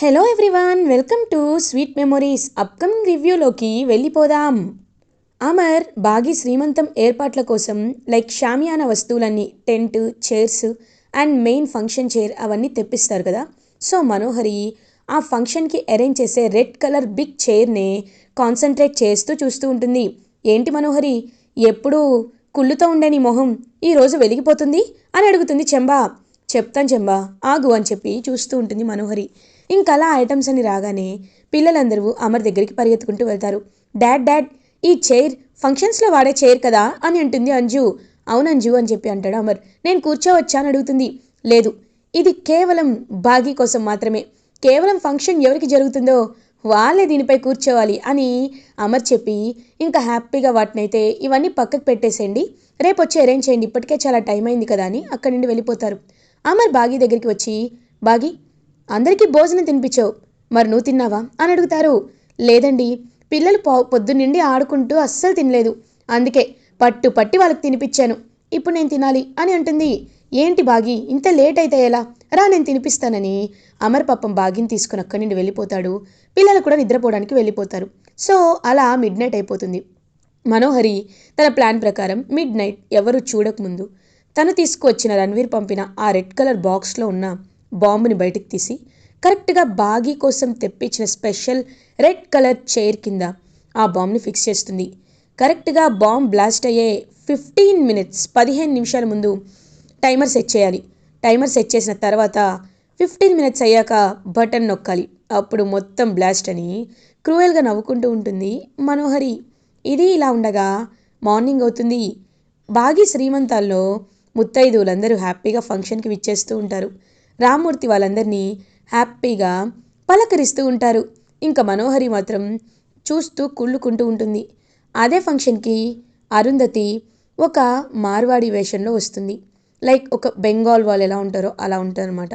Hello everyone welcome to sweet memories upcoming రివ్యూలోకి వెళ్ళిపోదాం. అమర్ బాగి శ్రీమంతం ఏర్పాట్ల కోసం లైక్ షామియాన వస్తువులన్నీ tent chairs and main function chair అవన్నీ తెప్పిస్తారు కదా. సో మనోహరి ఆ ఫంక్షన్కి అరేంజ్ చేసే రెడ్ కలర్ బిగ్ చైర్నే కాన్సన్ట్రేట్ చేస్తూ చూస్తూ ఉంటుంది. ఏంటి మనోహరి? ఎప్పుడు కుళ్ళుతో ఉండే నీ మొహం ఈరోజు వెలిగిపోతుంది అని అడుగుతుంది చెంబా. చెప్తాను చెంబా ఆగు అని చెప్పి చూస్తూ ఉంటుంది మనోహరి. ఇంకా అలా ఐటమ్స్ అని రాగానే పిల్లలందరూ అమర్ దగ్గరికి పరిగెత్తుకుంటూ వెళ్తారు. డాడ్ డాడ్ ఈ చైర్ ఫంక్షన్స్లో వాడే చైర్ కదా అని అంటుంది అంజు. అవును అంజు అని చెప్పి అంటాడు అమర్. నేను కూర్చోవచ్చా అని అడుగుతుంది. లేదు ఇది కేవలం బాగీ కోసం మాత్రమే. కేవలం ఫంక్షన్ ఎవరికి జరుగుతుందో వాళ్ళే దీనిపై కూర్చోవాలి అని అమర్ చెప్పి ఇంకా హ్యాపీగా వాటినైతే ఇవన్నీ పక్కకు పెట్టేసేయండి. రేపు వచ్చి అరేంజ్ చేయండి. ఇప్పటికే చాలా టైం అయింది కదా అని అక్కడి నుండి వెళ్ళిపోతారు. అమర్ బాగీ దగ్గరికి వచ్చి బాగీ అందరికీ భోజనం తినిపించావు. మరి నువ్వు తిన్నావా? అని అడుగుతారు. లేదండి పిల్లలు పో పొద్దున్నుండి ఆడుకుంటూ అస్సలు తినలేదు. అందుకే పట్టు పట్టి వాళ్ళకి తినిపించాను. ఇప్పుడు నేను తినాలి అని అంటుంది. ఏంటి బాగి ఇంత లేట్ అయితే ఎలా? రా నేను తినిపిస్తానని. అమర్ పాపం బాగిని తీసుకుని అక్కడి నుండి వెళ్ళిపోతాడు. పిల్లలు కూడా నిద్రపోవడానికి వెళ్ళిపోతారు. సో అలా మిడ్ నైట్ అయిపోతుంది. మనోహరి తన ప్లాన్ ప్రకారం మిడ్ నైట్ ఎవరు చూడకముందు తను తీసుకువచ్చిన రణ్వీర్ పంపిన ఆ రెడ్ కలర్ బాక్స్లో ఉన్న బాంబుని బయటకు తీసి కరెక్ట్గా బాగీ కోసం తెప్పించిన స్పెషల్ రెడ్ కలర్ చైర్ కింద ఆ బాంబుని ఫిక్స్ చేస్తుంది. కరెక్ట్గా బాంబ్ బ్లాస్ట్ అయ్యే ఫిఫ్టీన్ మినిట్స్ పదిహేను నిమిషాల ముందు టైమర్ సెట్ చేయాలి. టైమర్ సెట్ చేసిన తర్వాత ఫిఫ్టీన్ మినిట్స్ అయ్యాక బటన్ నొక్కాలి. అప్పుడు మొత్తం బ్లాస్ట్ అని క్రూయల్గా నవ్వుకుంటూ ఉంటుంది మనోహరి. ఇది ఇలా ఉండగా మార్నింగ్ అవుతుంది. బాగి శ్రీమంతాల్లో ముత్తైదువులందరూ హ్యాపీగా ఫంక్షన్కి విచ్చేస్తూ ఉంటారు. రామ్మూర్తి వాళ్ళందరినీ హ్యాపీగా పలకరిస్తూ ఉంటారు. ఇంకా మనోహరి మాత్రం చూస్తూ కుళ్ళుకుంటూ ఉంటుంది. అదే ఫంక్షన్కి అరుంధతి ఒక మార్వాడి వేషంలో వస్తుంది. లైక్ ఒక బెంగాల్ వాళ్ళు ఎలా ఉంటారో అలా ఉంటారనమాట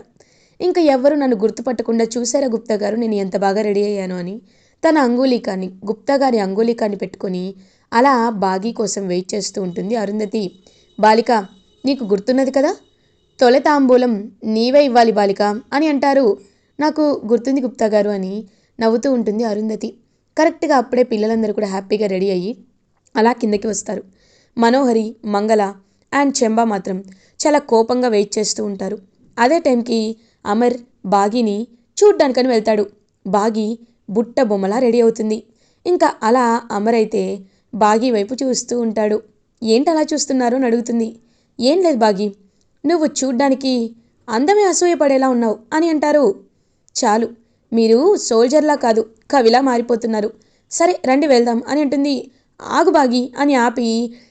ఇంకా ఎవరు నన్ను గుర్తుపట్టకుండా చూసారా గుప్తా గారు? నేను ఎంత బాగా రెడీ అయ్యాను అని. తన అంగుళీకాన్ని గుప్తా గారి అంగుళీకాన్ని పెట్టుకొని అలా బాగీ కోసం వెయిట్ చేస్తూ ఉంటుంది అరుంధతి. బాలిక నీకు గుర్తున్నది కదా? తొల తాంబూలం నీవే ఇవ్వాలి బాలిక అని అంటారు. నాకు గుర్తుంది గుప్తా గారు అని నవ్వుతూ ఉంటుంది అరుంధతి. కరెక్ట్గా అప్పుడే పిల్లలందరూ కూడా హ్యాపీగా రెడీ అయ్యి అలా కిందకి వస్తారు. మనోహరి మంగళ అండ్ చెంబా మాత్రం చాలా కోపంగా వెయిట్ చేస్తూ ఉంటారు. అదే టైంకి అమర్ బాగిని చూడ్డానికని వెళ్తాడు. బాగి బుట్ట బొమ్మలా రెడీ అవుతుంది. ఇంకా అలా అమర్ అయితే బాగి వైపు చూస్తూ ఉంటాడు. ఏంటి అలా చూస్తున్నారు అని అడుగుతుంది. ఏం లేదు బాగి నువ్వు చూడ్డానికి అందమే అసూయపడేలా ఉన్నావు అని అంటారు. చాలు మీరు సోల్జర్లా కాదు కవిలా మారిపోతున్నారు. సరే రండి వెళ్దాం అని అంటుంది. ఆగు బాగి అని ఆపి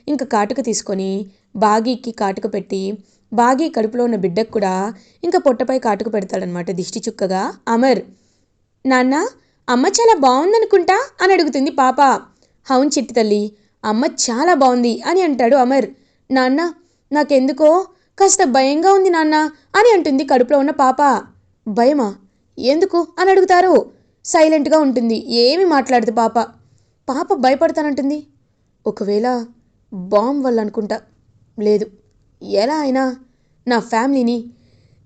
ఇంకా కాటుక తీసుకొని బాగీకి కాటుక పెట్టి బాగి కడుపులో ఉన్న బిడ్డకు కూడా ఇంకా పొట్టపై కాటుక పెడతాడనమాట దిష్టి చుక్కగా అమర్. నాన్న అమ్మ చాలా బాగుందనుకుంటా అని అడుగుతుంది పాప. అవును చిట్టి తల్లి అమ్మ చాలా బాగుంది అని అంటాడు అమర్. నాన్న నాకెందుకో కాస్త భయంగా ఉంది నాన్న అని అంటుంది కడుపులో ఉన్న పాప. భయమా? ఎందుకు? అని అడుగుతారు. సైలెంట్గా ఉంటుంది. ఏమి మాట్లాడదు పాప. పాప భయపడతానంటుంది. ఒకవేళ బాంబ్ వల్ల అనుకుంటా లేదు. ఎలా అయినా నా ఫ్యామిలీని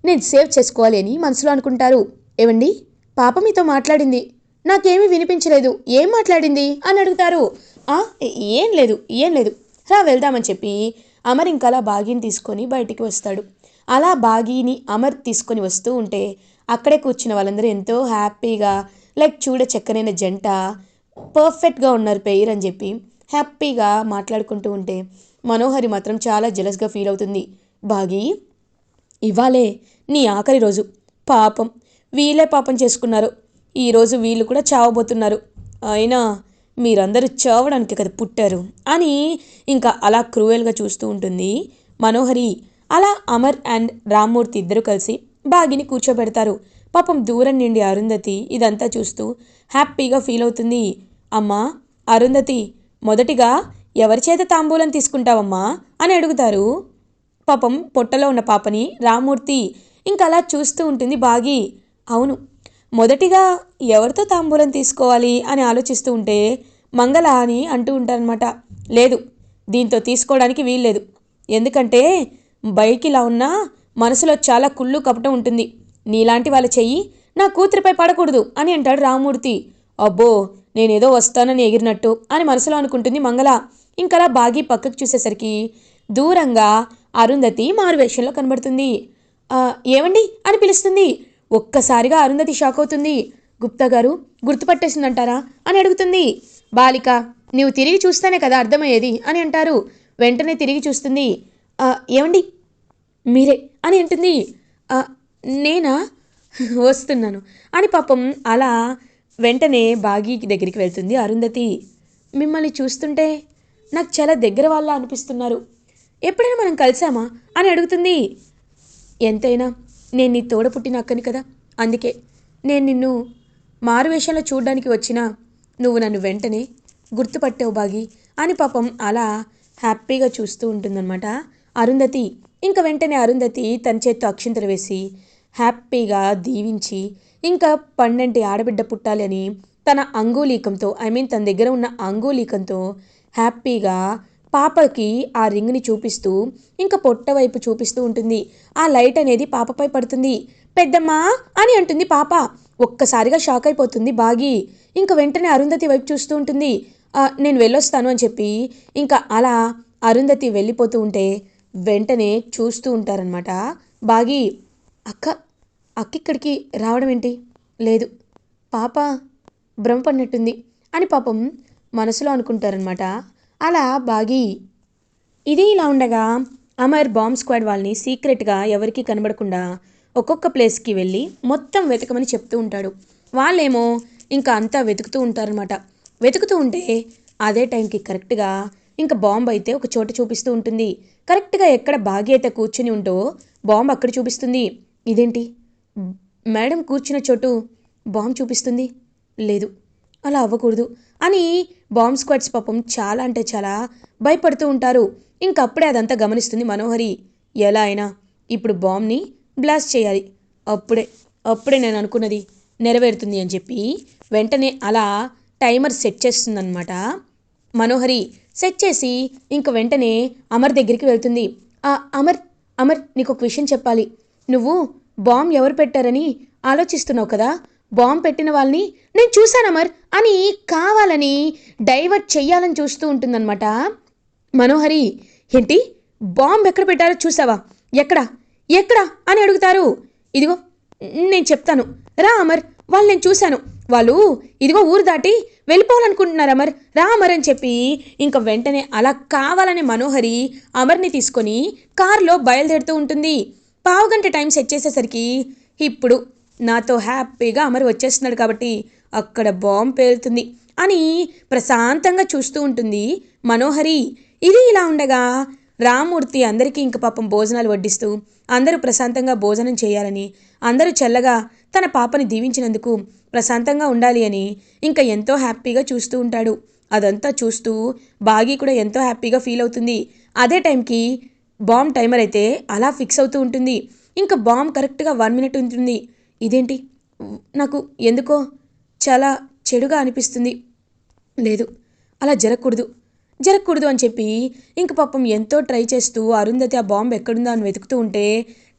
నేను సేవ్ చేసుకోవాలి అని మనసులో అనుకుంటారు. ఏవండి పాప మీతో మాట్లాడింది. నాకేమీ వినిపించలేదు. ఏం మాట్లాడింది? అని అడుగుతారు. "ఆ, ఏం లేదు. ఏం లేదు. రా వెళ్దామని చెప్పి అమర్ ఇంకలా బాగీని తీసుకొని బయటికి వస్తాడు. అలా బాగీని అమర్ తీసుకొని వస్తూ ఉంటే అక్కడే కూర్చున్న వాళ్ళందరూ ఎంతో హ్యాపీగా లైక్ చూడ చక్కనైన జంట పర్ఫెక్ట్గా ఉన్నారు పెయిర్ అని చెప్పి హ్యాపీగా మాట్లాడుకుంటూ ఉంటే మనోహరి మాత్రం చాలా జెలస్గా ఫీల్ అవుతుంది. బాగి ఇవాళే నీ ఆఖరి రోజు. పాపం వీళ్ళే పాపం చేసుకున్నారు. ఈరోజు వీళ్ళు కూడా చావబోతున్నారు. అయినా మీరందరూ చావడానికి కదా పుట్టారు అని ఇంకా అలా క్రూయల్గా చూస్తూ ఉంటుంది మనోహరి. అలా అమర్ అండ్ రామ్మూర్తి ఇద్దరు కలిసి బాగిని కూర్చోబెడతారు. పాపం దూరం నుండి అరుంధతి ఇదంతా చూస్తూ హ్యాపీగా ఫీల్ అవుతుంది. అమ్మా అరుంధతి మొదటిగా ఎవరి చేత తాంబూలం తీసుకుంటావమ్మా అని అడుగుతారు. పాపం పొట్టలో ఉన్న పాపని రామ్మూర్తి ఇంకా అలా చూస్తూ ఉంటుంది బాగి. అవును మొదటిగా ఎవరితో తాంబూలం తీసుకోవాలి అని ఆలోచిస్తూ ఉంటే మంగళ అని అంటూ ఉంటారనమాట లేదు దీంతో తీసుకోవడానికి వీల్లేదు. ఎందుకంటే బైక్ ఇలా ఉన్నా మనసులో చాలా కుళ్ళు కపటం ఉంటుంది. నీలాంటి వాళ్ళ చెయ్యి నా కూతురిపై పడకూడదు అని అంటాడు రామూర్తి. అబ్బో నేనేదో వస్తానని ఎగిరినట్టు అని మనసులో అనుకుంటుంది మంగళ. ఇంకలా బాగి పక్కకు చూసేసరికి దూరంగా అరుంధతి మారువేషంలో కనబడుతుంది. ఏమండి? అని పిలుస్తుంది. ఒక్కసారిగా అరుంధతి షాక్ అవుతుంది. గుప్తా గారు గుర్తుపట్టేసిందంటారా? అని అడుగుతుంది. బాలిక నీవు తిరిగి చూస్తేనే కదా అర్థమయ్యేది అని అంటారు. వెంటనే తిరిగి చూస్తుంది. ఏమండి? మీరే? అని అంటుంది. నేనా? వస్తున్నాను. అని పాపం అలా వెంటనే బాగి దగ్గరికి వెళ్తుంది అరుంధతి. మిమ్మల్ని చూస్తుంటే నాకు చాలా దగ్గర వాళ్ళ అనిపిస్తున్నారు. ఎప్పుడైనా మనం కలిసామా? అని అడుగుతుంది. ఎంతైనా. నేను నీ తోడ పుట్టిన అక్కని కదా? అందుకే నేను నిన్ను మారువేషంలో చూడడానికి వచ్చినా నువ్వు నన్ను వెంటనే గుర్తుపట్టావు బాగి అని పాపం అలా హ్యాపీగా చూస్తూ ఉంటుందన్నమాట. అరుంధతి ఇంకా వెంటనే అరుంధతి తన చేత్తో అక్షింతలు వేసి హ్యాపీగా దీవించి ఇంకా పన్నెంటి ఆడబిడ్డ పుట్టాలి అని తన అంగూలీకంతో ఐ మీన్ తన దగ్గర ఉన్న అంగూలీకంతో హ్యాపీగా పాపకి ఆ రింగ్ని చూపిస్తూ ఇంకా పొట్ట వైపు చూపిస్తూ ఉంటుంది. ఆ లైట్ అనేది పాపపై పడుతుంది. పెద్దమ్మా అని అంటుంది పాప. ఒక్కసారిగా షాక్ అయిపోతుంది బాగి. ఇంకా వెంటనే అరుంధతి వైపు చూస్తూ ఉంటుంది. నేను వెళ్ళొస్తాను అని చెప్పి ఇంకా అలా అరుంధతి వెళ్ళిపోతూ ఉంటే వెంటనే చూస్తూ ఉంటారనమాట బాగి. అక్క అక్క ఇక్కడికి రావడం ఏంటి? లేదు పాప భ్రమపడినట్టుంది అని పాపం మనసులో అనుకుంటారనమాట అలా బాగి. ఇది ఇలా ఉండగా అమర్ బాంబ్ స్క్వాడ్ వాళ్ళని సీక్రెట్గా ఎవరికీ కనబడకుండా ఒక్కొక్క ప్లేస్కి వెళ్ళి మొత్తం వెతకమని చెప్తూ ఉంటాడు. వాళ్ళేమో ఇంకా అంతా వెతుకుతూ ఉంటారనమాట వెతుకుతూ ఉంటే అదే టైంకి కరెక్ట్గా ఇంకా బాంబ్ అయితే ఒక చోట చూపిస్తూ ఉంటుంది. కరెక్ట్గా ఎక్కడ బాగి అయితే కూర్చుని ఉంటో బాంబ్ అక్కడ చూపిస్తుంది. ఇదేంటి? మేడం కూర్చున్న చోటు బాంబ్ చూపిస్తుంది? లేదు. అలా అవ్వకూడదు అని బాంబ్ స్క్వాడ్స్ పాపం చాలా అంటే చాలా భయపడుతూ ఉంటారు. ఇంకప్పుడే అదంతా గమనిస్తుంది మనోహరి. ఎలా అయినా ఇప్పుడు బాంబ్ని బ్లాస్ట్ చేయాలి. అప్పుడే అప్పుడే నేను అనుకున్నది నెరవేరుతుంది అని చెప్పి వెంటనే అలా టైమర్ సెట్ చేస్తుందన్నమాట. మనోహరి సెట్ చేసి ఇంక వెంటనే అమర్ దగ్గరికి వెళ్తుంది. "ఆ, అమర్ అమర్ నీకు ఒక విషయం చెప్పాలి. నువ్వు బాంబ్ ఎవరు పెట్టారని ఆలోచిస్తున్నావు కదా? బాంబు పెట్టిన వాళ్ళని నేను చూశాను అమర్? అని కావాలని డైవర్ట్ చెయ్యాలని చూస్తూ ఉంటుందన్నమాట. మనోహరి ఏంటి? బాంబు ఎక్కడ పెట్టారో చూసావా ఎక్కడ? ఎక్కడ? అని అడుగుతారు. ఇదిగో నేను చెప్తాను. రా అమర్ వాళ్ళు నేను చూశాను. వాళ్ళు ఇదిగో ఊరు దాటి వెళ్ళిపోవాలనుకుంటున్నారు అమర్. రా అమర్ అని చెప్పి ఇంకా వెంటనే అలా కావాలని మనోహరి అమర్ని తీసుకొని కారులో బయలుదేరుతూ ఉంటుంది. పావుగంట టైం సెట్ చేసేసరికి ఇప్పుడు నాతో హ్యాపీగా అమర్ వచ్చేస్తున్నాడు కాబట్టి అక్కడ బాంబు పేలుతుంది అని ప్రశాంతంగా చూస్తూ ఉంటుంది మనోహరి. ఇది ఇలా ఉండగా రామూర్తి అందరికీ ఇంక పాపం భోజనాలు వడ్డిస్తూ అందరూ ప్రశాంతంగా భోజనం చేయాలని అందరూ చల్లగా తన పాపని దీవించినందుకు ప్రశాంతంగా ఉండాలి అని ఇంకా ఎంతో హ్యాపీగా చూస్తూ ఉంటాడు. అదంతా చూస్తూ బాగి కూడా ఎంతో హ్యాపీగా ఫీల్ అవుతుంది. అదే టైంకి బాంబ్ టైమర్ అయితే అలా ఫిక్స్ అవుతూ ఉంటుంది. ఇంకా బాంబ్ కరెక్ట్గా వన్ మినిట్ ఉంటుంది. ఇదేంటి? నాకు ఎందుకో చాలా చెడుగా అనిపిస్తుంది. లేదు అలా జరగకూడదు. జరగకూడదు అని చెప్పి ఇంక పాపం ఎంతో ట్రై చేస్తూ అరుంధతి ఆ బాంబు ఎక్కడుందో అని వెతుకుతూ ఉంటే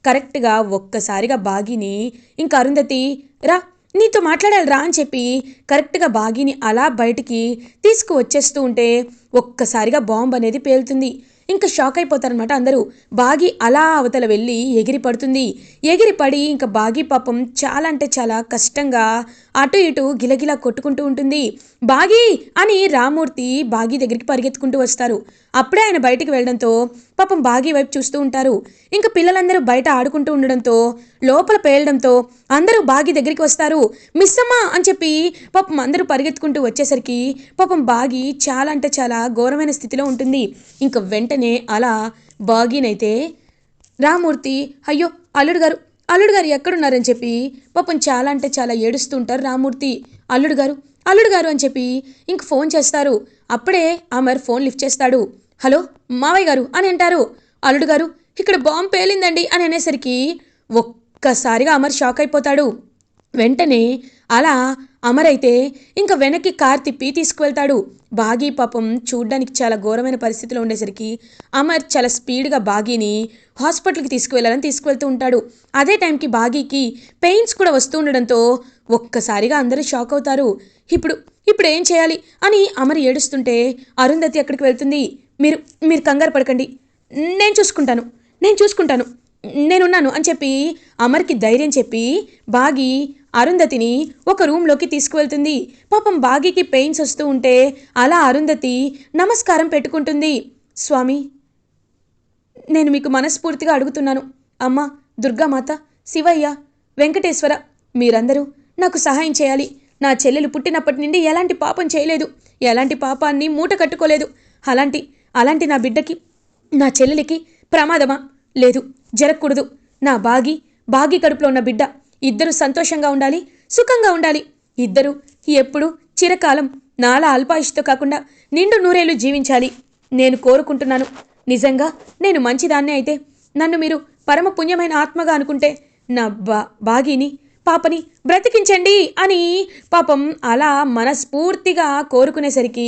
కరెక్ట్గా ఒక్కసారిగా బాగిని ఇంక అరుంధతి రా నీతో మాట్లాడాలి రా అని చెప్పి కరెక్ట్గా బాగిని అలా బయటికి తీసుకువచ్చేస్తూ ఉంటే ఒక్కసారిగా బాంబు అనేది పేలుతుంది. ఇంకా షాక్ అయిపోతారనమాట అందరూ. బాగి అలా అవతల వెళ్ళి ఎగిరి పడుతుంది. ఎగిరి పడి ఇంకా బాగి పాపం చాలా అంటే చాలా కష్టంగా అటు ఇటు గిలగిలా కొట్టుకుంటూ ఉంటుంది. బాగి అని రామూర్తి బాగి దగ్గరికి పరిగెత్తుకుంటూ వస్తారు. అప్పుడే ఆయన బయటికి వెళ్ళడంతో పాపం బాగి వైపు చూస్తూ ఉంటారు. ఇంకా పిల్లలందరూ బయట ఆడుకుంటూ ఉండడంతో లోపల పేలడంతో అందరూ బాగి దగ్గరికి వస్తారు. మిస్సమ్మా అని చెప్పి పాపం అందరూ పరిగెత్తుకుంటూ వచ్చేసరికి పాపం బాగి చాలా అంటే చాలా ఘోరమైన స్థితిలో ఉంటుంది. ఇంకా వెంటనే అలా బాగీనైతే రామూర్తి అయ్యో అల్లుడు గారు అల్లుడు గారు ఎక్కడున్నారని చెప్పి పాపం చాలా అంటే చాలా ఏడుస్తుంటారు రామూర్తి. అల్లుడు గారు అల్లుడు గారు అని చెప్పి ఇంక ఫోన్ చేస్తారు. అప్పుడే అమర్ ఫోన్ లిఫ్ట్ చేస్తాడు. హలో మావయ్య గారు అని అంటారు. అల్లుడు గారు ఇక్కడ బాంబు పేలిందండి అని అనేసరికి ఒక్కసారిగా అమర్ షాక్ అయిపోతాడు. వెంటనే అలా అమర్ అయితే ఇంకా వెనక్కి కార్ తిప్పి తీసుకువెళ్తాడు. బాగీ పాపం చూడ్డానికి చాలా ఘోరమైన పరిస్థితిలో ఉండేసరికి అమర్ చాలా స్పీడ్గా బాగీని హాస్పిటల్కి తీసుకువెళ్ళాలని తీసుకువెళ్తూ ఉంటాడు. అదే టైంకి బాగీకి పెయిన్స్ కూడా వస్తూ ఉండడంతో ఒక్కసారిగా అందరూ షాక్ అవుతారు. ఇప్పుడు ఇప్పుడు ఏం చేయాలి అని అమర్ ఏడుస్తుంటే అరుంధతి అక్కడికి వెళ్తుంది. మీరు మీరు కంగారు పడకండి. నేను చూసుకుంటాను. నేను చూసుకుంటాను. నేనున్నాను అని చెప్పి అమర్కి ధైర్యం చెప్పి బాగి అరుంధతిని ఒక రూమ్లోకి తీసుకువెళ్తుంది. పాపం బాగికి పెయిన్స్ వస్తూ ఉంటే అలా అరుంధతి నమస్కారం పెట్టుకుంటుంది. స్వామి నేను మీకు మనస్ఫూర్తిగా అడుగుతున్నాను. అమ్మ దుర్గామాత శివయ్య వెంకటేశ్వర మీరందరూ నాకు సహాయం చేయాలి. నా చెల్లెలు పుట్టినప్పటి నుండి ఎలాంటి పాపం చేయలేదు. ఎలాంటి పాపాన్ని మూట కట్టుకోలేదు. అలాంటి అలాంటి నా బిడ్డకి నా చెల్లెలికి ప్రమాదమా? లేదు. జరగకూడదు. నా బాగి బాగి కడుపులో ఉన్న బిడ్డ ఇద్దరు సంతోషంగా ఉండాలి సుఖంగా ఉండాలి. ఇద్దరు ఎప్పుడు చిరకాలం నాలా అల్పాయుష్తో కాకుండా నిండు నూరేళ్ళు జీవించాలి. నేను కోరుకుంటున్నాను. నిజంగా నేను మంచిదాన్నే అయితే నన్ను మీరు పరమ పుణ్యమైన ఆత్మగా అనుకుంటే నా బా బాగిని పాపని బ్రతికించండి అని పాపం అలా మనస్ఫూర్తిగా కోరుకునేసరికి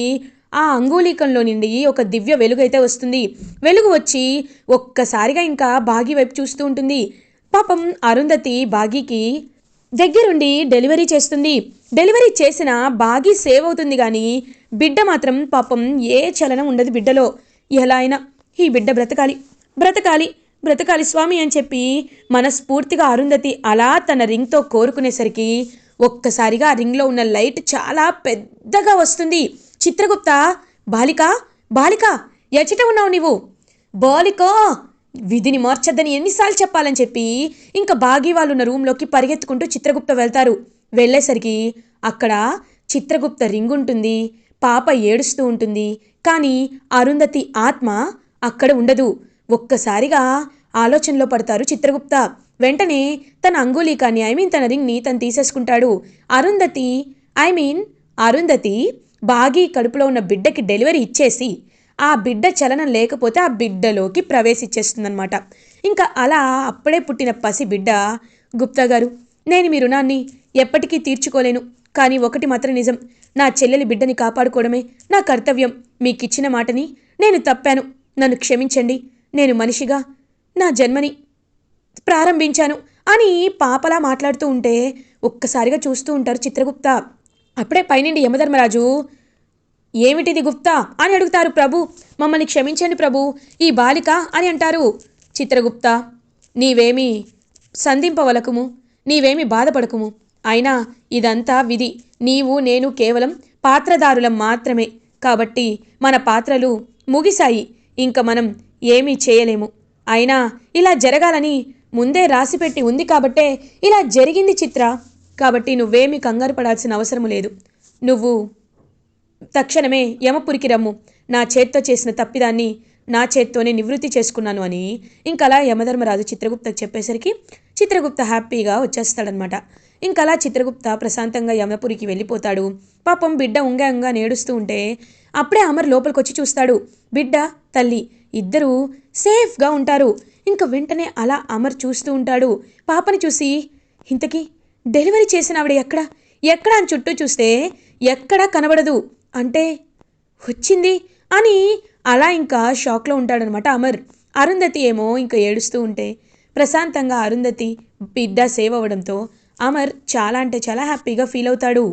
ఆ అంగుళీకంలో నుండి ఒక దివ్య వెలుగు అయితే వస్తుంది. వెలుగు వచ్చి ఒక్కసారిగా ఇంకా బాగి వైపు చూస్తూ ఉంటుంది. పాపం అరుంధతి బాగీకి దగ్గరుండి డెలివరీ చేస్తుంది. డెలివరీ చేసిన బాగి సేవ్ అవుతుంది కానీ బిడ్డ మాత్రం పాపం ఏ చలనం ఉండదు బిడ్డలో. ఎలా అయినా ఈ బిడ్డ బ్రతకాలి. బ్రతకాలి. బ్రతకాలి స్వామి అని చెప్పి మనస్ఫూర్తిగా అరుంధతి అలా తన రింగ్తో కోరుకునేసరికి ఒక్కసారిగా ఆ రింగ్లో ఉన్న లైట్ చాలా పెద్దగా వస్తుంది. చిత్రగుప్త బాలిక బాలిక ఎచట ఉన్నావు నీవు. బాలిక విధిని మార్చద్దని ఎన్నిసార్లు చెప్పాలని చెప్పి ఇంకా బాగి వాళ్ళు ఉన్న రూమ్లోకి పరిగెత్తుకుంటూ చిత్రగుప్త వెళ్తారు. వెళ్ళేసరికి అక్కడ చిత్రగుప్త రింగ్ ఉంటుంది పాప ఏడుస్తూ ఉంటుంది. కానీ అరుంధతి ఆత్మ అక్కడ ఉండదు. ఒక్కసారిగా ఆలోచనలో పడతారు చిత్రగుప్త. వెంటనే తన అంగుళీకాన్ని ఐ మీన్ తన రింగ్ని తను తీసేసుకుంటాడు. అరుంధతి ఐ మీన్ అరుంధతి బాగి కడుపులో ఉన్న బిడ్డకి డెలివరీ ఇచ్చేసి ఆ బిడ్డ చలనం లేకపోతే ఆ బిడ్డలోకి ప్రవేశించేస్తుందన్నమాట ఇంకా అలా అప్పుడే పుట్టిన పసి బిడ్డ గుప్తా గారు నేను మీ రుణాన్ని ఎప్పటికీ తీర్చుకోలేను. కానీ ఒకటి మాత్రం నిజం. నా చెల్లెలి బిడ్డని కాపాడుకోవడమే నా కర్తవ్యం. మీకిచ్చిన మాటని నేను తప్పాను. నన్ను క్షమించండి. నేను మనిషిగా నా జన్మని ప్రారంభించాను అని పాపలా మాట్లాడుతూ ఉంటే ఒక్కసారిగా చూస్తూ ఉంటారు చిత్రగుప్త. అప్పుడే పైనుండి యమధర్మరాజు ఏమిటిది గుప్తా? అని అడుగుతారు ప్రభు. మమ్మల్ని క్షమించండి ప్రభు ఈ బాలిక అని అంటారు చిత్రగుప్త. నీవేమి సంధింపవలకుము నీవేమి బాధపడకుము. అయినా ఇదంతా విధి. నీవు నేను కేవలం పాత్రదారులం మాత్రమే. కాబట్టి మన పాత్రలు ముగిశాయి. ఇంక మనం ఏమీ చేయలేము. అయినా ఇలా జరగాలని ముందే రాసిపెట్టి ఉంది కాబట్టే ఇలా జరిగింది చిత్ర. కాబట్టి నువ్వేమి కంగారు పడాల్సిన అవసరం లేదు. నువ్వు తక్షణమే యమపురికి రమ్ము. నా చేత్తో చేసిన తప్పిదాన్ని నా చేత్తోనే నివృత్తి చేసుకున్నాను అని ఇంకలా యమధర్మరాజు చిత్రగుప్తకు చెప్పేసరికి చిత్రగుప్త హ్యాపీగా వచ్చేస్తాడనమాట ఇంకలా చిత్రగుప్త ప్రశాంతంగా యమపురికి వెళ్ళిపోతాడు. పాపం బిడ్డ ఉంగా నేడుస్తూ ఉంటే అప్పుడే అమర్ లోపలికి వచ్చి చూస్తాడు. బిడ్డ తల్లి ఇద్దరూ సేఫ్గా ఉంటారు. ఇంక వెంటనే అలా అమర్ చూస్తూ ఉంటాడు. పాపని చూసి ఇంతకీ డెలివరీ చేసిన ఆవిడ ఎక్కడ? ఎక్కడ అని చుట్టూ చూస్తే ఎక్కడా కనబడదు. అంటే వచ్చింది అని అలా ఇంకా షాక్లో ఉంటాడనమాట అమర్. అరుంధతి ఏమో ఇంకా ఏడుస్తూ ఉంటే ప్రశాంతంగా అరుంధతి బిడ్డ సేవ్ అవ్వడంతో అమర్ చాలా అంటే చాలా హ్యాపీగా ఫీల్ అవుతాడు.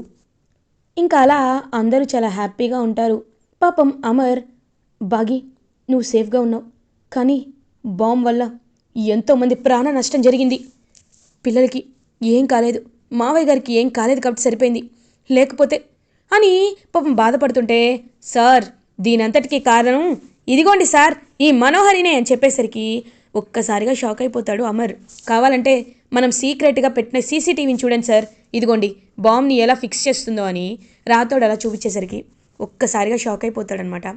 ఇంకా అలా అందరూ చాలా హ్యాపీగా ఉంటారు. పాపం అమర్ బాగి నువ్వు సేఫ్గా ఉన్నావు. కానీ బాంబ్ వల్ల ఎంతోమంది ప్రాణ నష్టం జరిగింది. పిల్లలకి ఏం కాలేదు. మావయ్య గారికి ఏం కాలేదు కాబట్టి సరిపోయింది. లేకపోతే అని పాపం బాధపడుతుంటే సార్ దీనంతటికీ కారణం ఇదిగోండి సార్ ఈ మనోహరినే అని చెప్పేసరికి ఒక్కసారిగా షాక్ అయిపోతాడు అమర్. కావాలంటే మనం సీక్రెట్గా పెట్టిన సీసీటీవీని చూడండి సార్. ఇదిగోండి బాంబ్ని ఎలా ఫిక్స్ చేస్తుందో అని రాతోడు అలా చూపించేసరికి ఒక్కసారిగా షాక్ అయిపోతాడనమాట.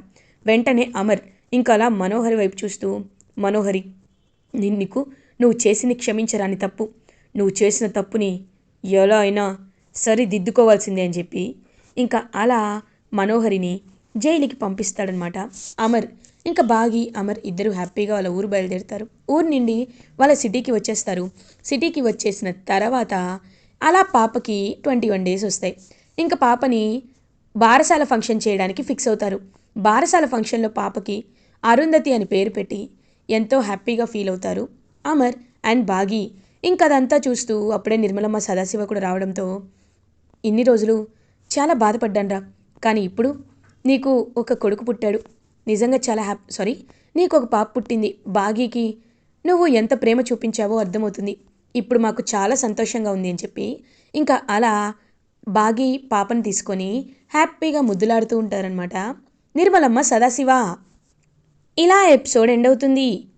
వెంటనే అమర్ ఇంకా అలా మనోహరి వైపు చూస్తూ మనోహరి నిన్నుకు నువ్వు చేసింది క్షమించరాని తప్పు. నువ్వు చేసిన తప్పుని ఎలా అయినా సరిదిద్దుకోవాల్సిందే అని చెప్పి ఇంకా అలా మనోహరిని జైలుకి పంపిస్తాడనమాట అమర్. ఇంకా బాగి అమర్ ఇద్దరు హ్యాపీగా వాళ్ళ ఊరు బయలుదేరుతారు. ఊరు నుండి వాళ్ళ సిటీకి వచ్చేస్తారు. సిటీకి వచ్చేసిన తర్వాత అలా పాపకి ట్వంటీ వన్ డేస్ వస్తాయి. ఇంకా పాపని బారసాల ఫంక్షన్ చేయడానికి ఫిక్స్ అవుతారు. బారసాల ఫంక్షన్లో పాపకి అరుంధతి అని పేరు పెట్టి ఎంతో హ్యాపీగా ఫీల్ అవుతారు. అమర్ అండ్ బాగి ఇంకా అదంతా చూస్తూ అప్పుడే నిర్మలమ్మ సదాశివ కూడా రావడంతో ఇన్ని రోజులు చాలా బాధపడ్డాన్రా కానీ ఇప్పుడు నీకు ఒక కొడుకు పుట్టాడు. నిజంగా చాలా హ్యాపీ సారీ నీకు ఒక పాప పుట్టింది. బాగీకి నువ్వు ఎంత ప్రేమ చూపించావో అర్థమవుతుంది. ఇప్పుడు మాకు చాలా సంతోషంగా ఉంది అని చెప్పి ఇంకా అలా బాగి పాపని తీసుకొని హ్యాపీగా ముద్దులాడుతూ ఉంటారనమాట నిర్మలమ్మ సదాశివ. ఇలా ఎపిసోడ్ ఎండ్ అవుతుంది.